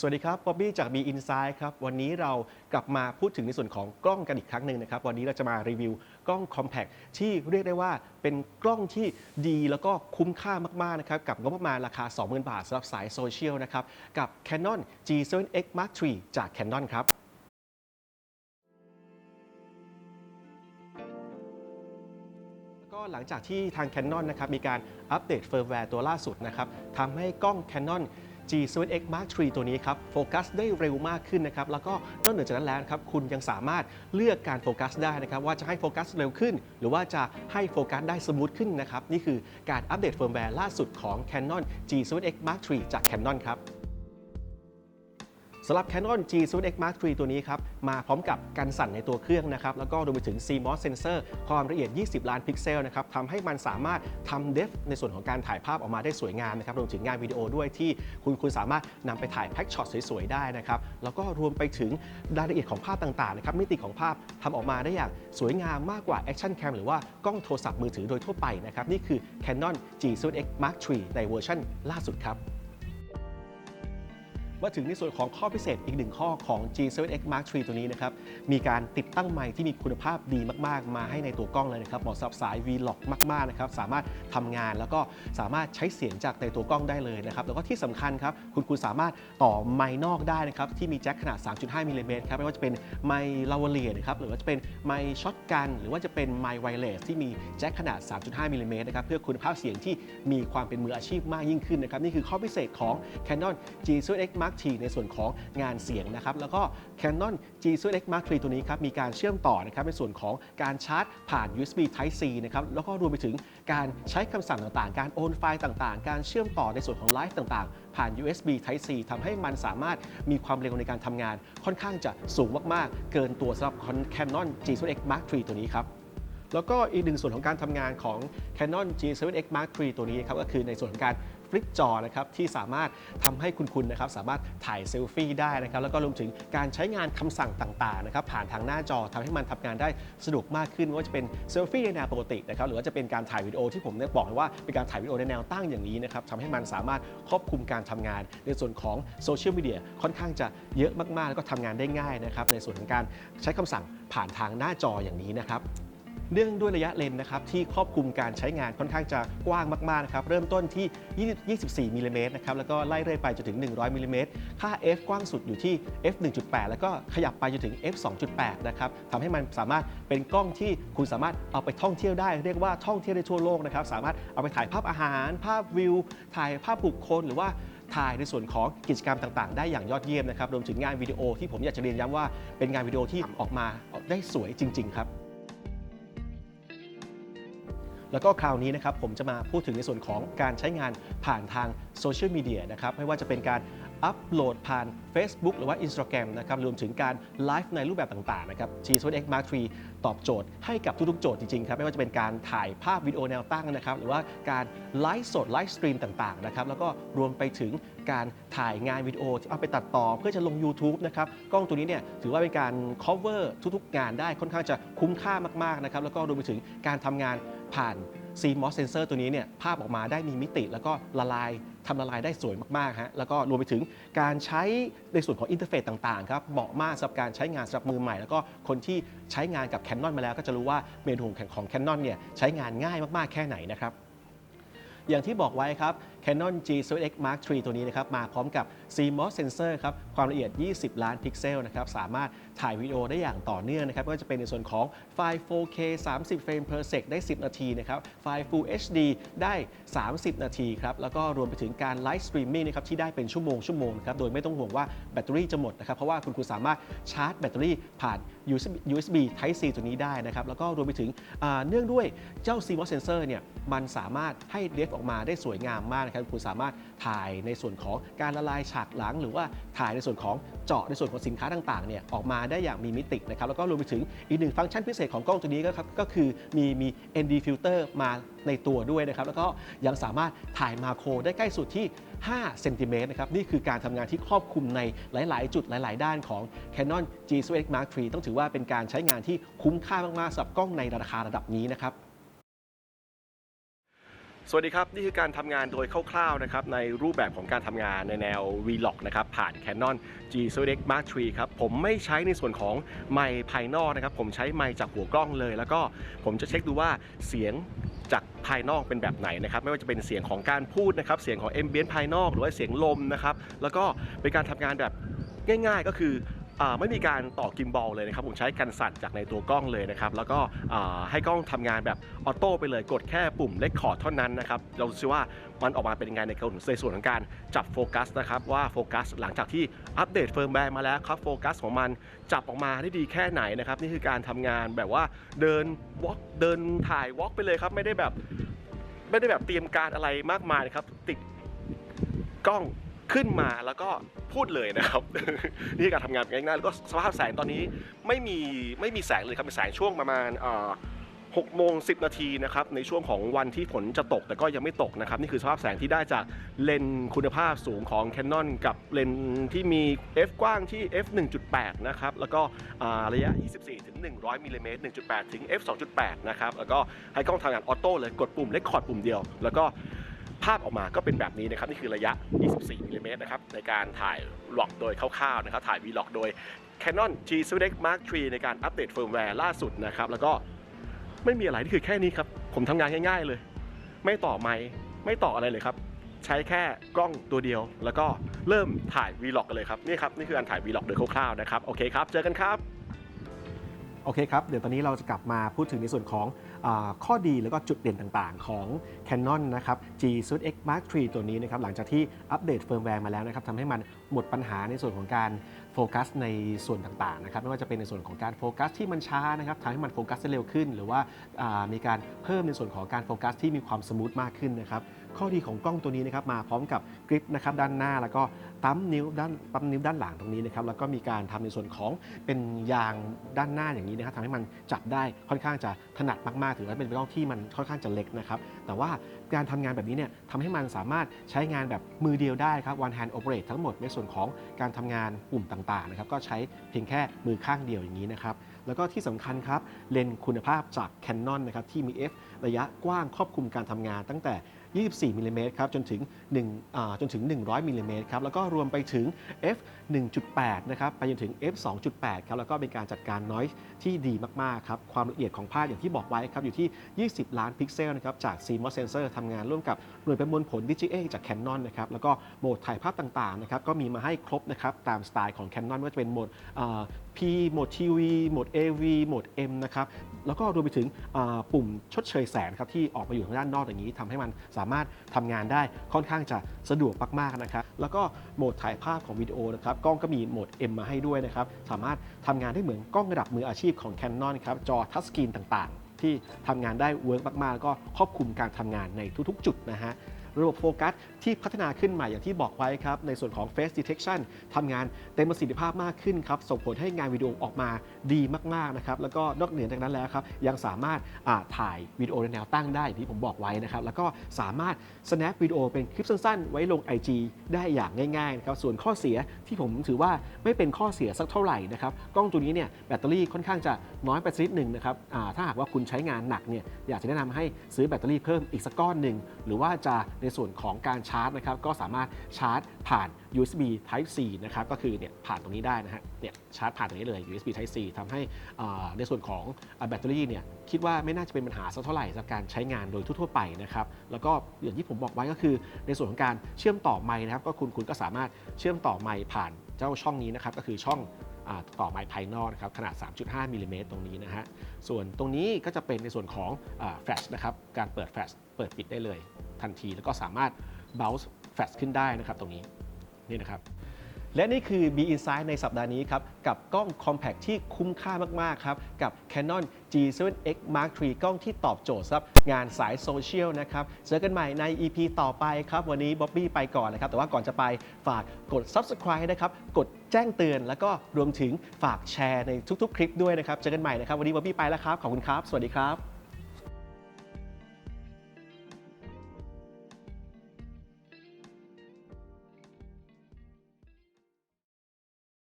สวัสดีครับบ๊อบบี้จาก B Inside ครับ วันนี้เรากลับมาพูดถึงในส่วนของกล้องกันอีกครั้งหนึ่งนะครับ วันนี้เราจะมารีวิวกล้อง Compact ที่เรียกได้ว่าเป็นกล้องที่ดีแล้วก็คุ้มค่ามาก ๆ นะครับ กับงบประมาณราคา 20,000 บาทสำหรับสายโซเชียลนะครับ กับ Canon G7X Mark III จาก Canon ครับ ลังจากที่ทาง Canon นะครับมีการอัปเดตเฟิร์มแวร์ตัวล่าสุดนะครับทำให้กล้อง Canon G7X Mark III ตัวนี้ครับโฟกัสได้เร็วมากขึ้นนะครับแล้วก็นอกเหนือจากนั้นแล้วครับคุณยังสามารถเลือกการโฟกัสได้นะครับว่าจะให้โฟกัสเร็วขึ้น หรือว่าจะให้โฟกัสได้สมูทขึ้นนะครับนี่คือการอัปเดตเฟิร์มแวร์ล่าสุดของ Canon G7X Mark III จาก Canon ครับ สำหรับ Canon G7X Mark III ตัวนี้ครับมาพร้อมกับกันสั่นในตัวเครื่องนะครับแล้วก็รวมไปถึง CMOS sensor ความละเอียด 20 ล้านพิกเซลนะครับทำให้มันสามารถทำ depth ในส่วนของการถ่ายภาพออกมาได้สวยงามนะครับรวมถึงงานวิดีโอด้วยที่คุณคุณสามารถนำไปถ่ายแพ็กช็อตสวยๆได้นะครับแล้วก็รวมไปถึงรายละเอียดของภาพต่างๆนะครับมิติของภาพทำออกมาได้อย่างสวยงามมากกว่า Action Cam หรือว่ากล้องโทรศัพท์มือถือโดยทั่วไปนะครับนี่คือ Canon G7X Mark III ในเวอร์ชันล่าสุดครับ มาถึงในส่วนของข้อพิเศษอีกหนึ่งข้อของ G7X Mark III ตัวนี้นะครับ มีการติดตั้งไมค์ที่มีคุณภาพดีมากๆ มาให้ในตัวกล้องเลยนะครับเหมาะสำหรับสาย Vlog มากๆนะครับ สามารถทำงานแล้วก็สามารถใช้เสียงจากในตัวกล้องได้เลยนะครับ แล้วก็ที่สำคัญครับ คุณคุณสามารถต่อไมค์นอกได้นะครับ ที่มีแจ็คขนาด 3.5มิลลิเมตรครับ ไม่ว่าจะเป็นไมค์ลาวเลียนะครับ หรือว่าจะเป็นไมค์ช็อตกัน หรือว่าจะเป็นไมค์ไวเลสที่มีแจ็คขนาด 3.5มิลลิเมตรนะครับ เพื่อคุณภาพเสียงที่มีความเป็นมืออาชีพมากยิ่งขึ้นนะครับ นี่คือข้อพิเศษของ Canon G7X Mark III ในส่วนของงานเสียงนะครับแล้วก็ Canon G7X Mark III ตัวนี้ครับมีการเชื่อมต่อนะครับในส่วนของการชาร์จผ่าน USB Type C นะครับแล้วก็รวมไปถึงการใช้คำสั่งต่างๆ การโอนไฟล์ต่างๆ การเชื่อมต่อในส่วนของไลฟ์ต่างๆ ผ่าน USB Type C ทำให้มันสามารถมีความเร็วในการทำงาน ค่อนข้างจะสูงมากๆ เกินตัวสำหรับ Canon G7X Mark III ตัวนี้ครับแล้วก็อีกหนึ่งส่วนของการทำงานของ Canon G7X Mark III ตัวนี้ครับก็คือในส่วนของการ ฟลิปจอนะครับที่สามารถทำให้คุณคุณนะครับสามารถถ่ายเซลฟี่ได้นะครับแล้วก็รวมถึงการใช้งานคำสั่งต่างๆนะครับผ่านทางหน้าจอทำให้มันทำงานได้สะดวกมากขึ้นว่าจะเป็นเซลฟี่ในแนวปกตินะครับหรือว่าจะเป็นการถ่ายวิดีโอที่ผมได้บอกว่าเป็นการถ่ายวิดีโอในแนวตั้งอย่างนี้นะครับทำให้มันสามารถควบคุมการทำงาน ในส่วนของโซเชียลมีเดียค่อนข้างจะเยอะมากๆ แล้วก็ทำงานได้ง่ายนะครับในส่วนของการใช้คำสั่งผ่านทางหน้าจออย่างนี้นะครับ เนื่องด้วยระยะเลนส์นะครับที่ครอบคลุมการใช้งานค่อนข้างจะกว้างมากๆนะครับเริ่มต้นที่ 24มิลลิเมตรนะครับแล้วก็ไล่เรื่อยไปจนถึง 100มิลลิเมตรค่า f กว้างสุดอยู่ที่ f 1.8 แล้วก็ขยับไปจนถึง f 2.8 นะครับทำให้มันสามารถเป็นกล้องที่คุณสามารถเอาไปท่องเที่ยวได้ เรียกว่าท่องเที่ยวได้ทั่วโลกนะครับสามารถเอาไปถ่ายภาพอาหาร ภาพวิว ถ่ายภาพบุคคลหรือว่าถ่ายในส่วนของกิจกรรมต่างๆ ได้อย่างยอดเยี่ยมนะครับรวมถึงงานวิดีโอที่ผมอยากจะเรียนย้ำว่าเป็นงานวิดีโอที่ออกมาได้สวยจริง ๆ ครับ แล้วก็คราวนี้นะครับผมจะมาพูดถึงในส่วนของการใช้งานผ่านทางโซเชียลมีเดียนะครับไม่ว่าจะเป็นการ อัปโหลดผ่าน Facebook หรือว่า Instagram นะครับรวมถึงการไลฟ์ในรูปแบบต่างๆนะครับ g 7 x Mark III ตอบโจทย์ให้กับทุกๆโจทย์จริงๆครับไม่ว่าจะเป็นการถ่ายภาพวิดีโอแนวตั้งนะครับหรือว่าการไลฟ์สดไลฟ์สตรีมต่างๆนะครับแล้วก็รวมไปถึงการถ่ายงานวิดีโอที่เอาไปตัดต่อเพื่อจะลง YouTube นะครับกล้องตัวนี้เนี่ยถือว่าเป็นการ cover ทุกๆ งานได้ค่อนข้างจะคุ้มค่ามากๆนะครับแล้วก็รวมไปถึงการทำงานผ่าน CMOS sensor ตัวนี้เนี่ยภาพออกมาได้มีมิติ แล้วก็ละลายทำละลายได้สวยมากๆฮะแล้วก็รวมไปถึงการใช้ในส่วนของอินเทอร์เฟซต่างๆครับเหมาะมากสำหรับการใช้งานสำหรับมือใหม่ แล้วก็คนที่ใช้งานกับ Canon มาแล้วก็จะรู้ว่าเมนูของ Canon เนี่ยใช้งานง่ายมากๆแค่ไหนนะครับอย่างที่บอกไว้ครับ Canon G7X Mark III ตัวนี้นะครับมาพร้อมกับ CMOS sensor ครับ ความละเอียด 20 ล้านพิกเซลนะครับสามารถถ่ายวิดีโอได้อย่างต่อเนื่องนะครับไม่ว่าจะเป็นในส่วนของไฟล์ 4K 30 เฟรม per sec ได้ 10 นาทีนะครับไฟล์ Full HD ได้ 30 นาทีครับแล้วก็รวมไปถึงการไลฟ์สตรีมมิ่งนะครับที่ได้เป็นชั่วโมงชั่วโมงครับโดยไม่ต้องห่วงว่าแบตเตอรี่จะหมดนะครับเพราะว่าคุณครูสามารถชาร์จแบตเตอรี่ผ่าน USB Type C ตัวนี้ได้นะครับแล้วก็รวมไปถึงเนื่องด้วยเจ้า CMOS sensor เนี่ยมันสามารถให้เดฟออกมาได้สวยงามมากนะครับคุณสามารถถ่ายในส่วนของการละลายฉากหลัง หรือว่าถ่ายในส่วนของเจาะในส่วนของสินค้าต่างๆเนี่ยออกมาได้อย่างมีมิตินะครับแล้วก็รวมไปถึงอีกหนึ่งฟังก์ชันพิเศษของกล้องตัวนี้ก็ครับก็คือมีมี ND filter มาในตัวด้วยนะครับแล้วก็ยังสามารถถ่ายมาโครได้ใกล้สุดที่ 5 เซนติเมตรนะครับนี่คือการทำงานที่ครอบคลุมในหลาย ๆ จุดหลาย ๆ ด้านของ Canon G s x Mark III ต้องถือว่าเป็นการใช้งานที่คุ้มค่ามาก ๆสำหรับกล้องในราคาระดับนี้นะครับ สวัสดีครับ นี่คือการทำงานโดยคร่าวๆนะครับในรูปแบบของการทำงานในแนว Vlog นะครับผ่าน Canon G s o d e x Mark III ครับผมไม่ใช้ในส่วนของไมค์ภายนอกนะครับผมใช้ไมค์จากหัวกล้องเลย แล้วก็ผมจะเช็คดูว่าเสียงจากภายนอกเป็นแบบไหนนะครับไม่ว่าจะเป็นเสียงของการพูดนะครับเสียงของ a อ b i e n t ภายนอกหรือว่าเสียงลมนะครับแล้วก็เป็นการทำงานแบบง่าย ๆ ก็คือ ไม่มีการต่อกิมบอลเลยนะครับผมใช้กันสั่นจากในตัวกล้องเลยนะครับแล้วก็ให้กล้องทำงานแบบออโต้ไปเลยกดแค่ปุ่มเลคคอร์ดเท่านั้นนะครับเราดูว่ามันออกมาเป็นยังไงในในส่วนของการจับโฟกัสนะครับว่าโฟกัสหลังจากที่อัปเดตเฟิร์มแวร์มาแล้วครับโฟกัสของมันจับออกมาได้ดีแค่ไหนนะครับนี่คือการทำงานแบบว่าเดินวอล์กเดินถ่ายวอล์กไปเลยครับไม่ได้แบบไม่ได้แบบเตรียมการอะไรมากมายนะครับติดกล้อง ขึ้นมาแล้วก็พูดเลยนะครับ นี่การทำงานง่ายๆแล้วก็สภาพแสงตอนนี้ไม่มีไม่มีแสงเลยครับเป็นแสงช่วงประมาณหกโมงสินาทีนะครับในช่วงของวันที่ฝนจะตกแต่ก็ยังไม่ตกนะครับ นี่คือสภาพแสงที่ได้จากเลนส์คุณภาพสูงของ Canon กับเลนส์ที่มี f กว้างที่ f 1.8 นะครับ แล้วก็ระยะ 24ถึง100มิลลิเมตร1.8 ถึง f 2.8 นะครับ แล้วก็ให้กล้องทำงานออโต้เลยกดปุ่มเลคคอร์ดปุ่มเดียว แล้วก็ ภาพออกมาก็เป็นแบบนี้นะครับนี่คือระยะ 24มิลลิเมตรนะครับในการถ่ายล็อกโดยคร่าวๆนะครับถ่าย Vlog โดย Canon G s u d e x Mark III ในการอัปเดตเฟิร์มแวร์ล่าสุดนะครับแล้วก็ไม่มีอะไรนี่คือแค่นี้ครับ ผมทำงานง่ายๆเลย ไม่ต่อไมค์ไม่ต่ออะไรเลยครับ ใช้แค่กล้องตัวเดียว แล้วก็เริ่มถ่าย Vlog กันเลยครับนี่ครับนี่คือการถ่าย Vlog โดยคร่าวๆนะครับโอเคครับเจอกันครับ โอเคครับ เดี๋ยวตอนนี้เราจะกลับมาพูดถึงในส่วนของอข้อดีแล้วก็จุดเด่นต่างๆ ของ Canon นะครับ G s u i t X Mark III ตัวนี้นะครับหลังจากที่อัปเดตเฟิร์มแวร์มาแล้วนะครับทำให้มันหมดปัญหาในส่วนของการโฟกัสในส่วนต่างๆนะครับไม่ว่าจะเป็นในส่วนของการโฟกัสที่มันช้านะครับทำให้มันโฟกัสได้เร็วขึ้น หรือว่ามีการเพิ่มในส่วนของการโฟกัสที่มีความสมูทมากขึ้นนะครับ ข้อดีของกล้องตัวนี้นะครับมาพร้อมกับกริปนะครับด้านหน้าแล้วก็ปั๊มนิ้วด้านปั๊มนิ้วด้านหลังตรงนี้นะครับแล้วก็มีการทำในส่วนของเป็นยางด้านหน้าอย่างนี้นะครับทำให้มันจับได้ค่อนข้างจะถนัดมากๆ ถือว่าเป็นกล้องที่มันค่อนข้างจะเล็กนะครับแต่ว่าการทำงานแบบนี้เนี่ยทำให้มันสามารถใช้งานแบบมือเดียวได้ครับ one hand operate ทั้งหมดในส่วนของการทำงานปุ่มต่างๆนะครับก็ใช้เพียงแค่มือข้างเดียวอย่างนี้นะครับแล้วก็ที่สำคัญครับเลนส์คุณภาพจาก Canon นะครับที่มี f ระยะกว้างครอบคลุมการทำงานตั้งแต่ 24มิลลิเมตรครับจนถึง1อ่าจนถึง 100มิลลิเมตรครับแล้วก็รวมไปถึง f 1.8นะครับไปจนถึง f 2.8ครับแล้วก็เป็นการจัดการ noise ที่ดีมากๆครับความละเอียดของภาพอย่างที่บอกไว้ครับอยู่ที่ 20 ล้านพิกเซลนะครับจาก CMOS sensor ทำงานร่วมกับหน่วยประมวลผล DGA จาก Canon นะครับแล้วก็โหมดถ่ายภาพต่างๆนะครับก็มีมาให้ครบนะครับตามสไตล์ของ Canon ไม่ว่าจะเป็นโหมด P โหมด TV โหมด AV โหมด M นะครับ แล้วก็รวมไปถึงปุ่มชดเชยแสงครับที่ออกมาอยู่ทางด้านนอกอย่างนี้ทำให้มันสามารถทำงานได้ค่อนข้างจะสะดวกมากๆนะครับแล้วก็โหมดถ่ายภาพของวิดีโอนะครับกล้องก็มีโหมด M มาให้ด้วยนะครับสามารถทำงานได้เหมือนกล้องระดับมืออาชีพของ Canon ครับจอทัชสกรีนต่างๆ ที่ทำงานได้เวิร์กมากๆแล้วก็ครอบคลุมการทำงานในทุกๆจุดนะฮะ ระบบโฟกัสที่พัฒนาขึ้นใหม่อย่างที่บอกไว้ครับ ในส่วนของ Face Detection ทำงานเต็มประสิทธิภาพมากขึ้นครับ ส่งผลให้งานวิดีโอออกมาดีมาก ๆ นะครับ แล้วก็นอกเหนือจากนั้นแล้วครับ ยังสามารถถ่ายวิดีโอในแนวตั้งได้อย่างที่ผมบอกไว้นะครับ แล้วก็สามารถ snap วิดีโอเป็นคลิปสั้น ๆ ไว้ลง IG ได้อย่างง่ายๆนะครับ ส่วนข้อเสียที่ผมถือว่าไม่เป็นข้อเสียสักเท่าไหร่นะครับ กล้องตัวนี้เนี่ยแบตเตอรี่ค่อนข้างจะน้อยไปสักนิดหนึ่งนะครับถ้าหากว่าคุณใช้งานหนักเนี่ยอยากจะแนะนำให้ซื้อแบตเตอรี่เพิ่มอีกสักก้อนหนึ่งหรือว่าจะในในส่วนของการชาร์จนะครับก็สามารถชาร์จผ่าน USB Type C นะครับก็คือเนี่ยผ่านตรงนี้ได้นะฮะเนี่ยชาร์จผ่านตรงนี้เลย USB Type C ทำให้อ่าในส่วนของแบตเตอรี่เนี่ยคิดว่าไม่น่าจะเป็นปัญหาสักเท่าไหร่สำหรับการใช้งานโดยทั่วๆไปนะครับแล้วก็อย่างที่ผมบอกไว้ก็คือ ในส่วนของการเชื่อมต่อไมค์นะครับก็คุณคุณก็สามารถเชื่อมต่อไมค์ผ่านเจ้าช่องนี้นะครับก็คือช่อง ต่อไมค์ภายนอกนะครับขนาด 3.5มิลลิเมตรตรงนี้นะฮะส่วนตรงนี้ก็จะเป็นในส่วนของแฟลชนะครับการเปิดแฟลชเปิดปิดได้เลยทันที แล้วก็สามารถเบลส์แฟลชขึ้นได้นะครับตรงนี้นี่นะครับ และนี่คือ B Insight ในสัปดาห์นี้ครับ กับกล้อง Compact ที่คุ้มค่ามาก ๆ ครับ กับ Canon G7X Mark III กล้องที่ตอบโจทย์สำหรับ งานสายโซเชียลนะครับ เจอกันใหม่ใน EP ต่อไปครับ วันนี้บ๊อบบี้ไปก่อนนะครับ แต่ว่าก่อนจะไปฝากกด Subscribe นะครับ กดแจ้งเตือนแล้วก็รวมถึงฝากแชร์ในทุกๆ คลิปด้วยนะครับ เจอกันใหม่นะครับ วันนี้บ๊อบบี้ไปแล้วครับ ขอบคุณครับ สวัสดีครับ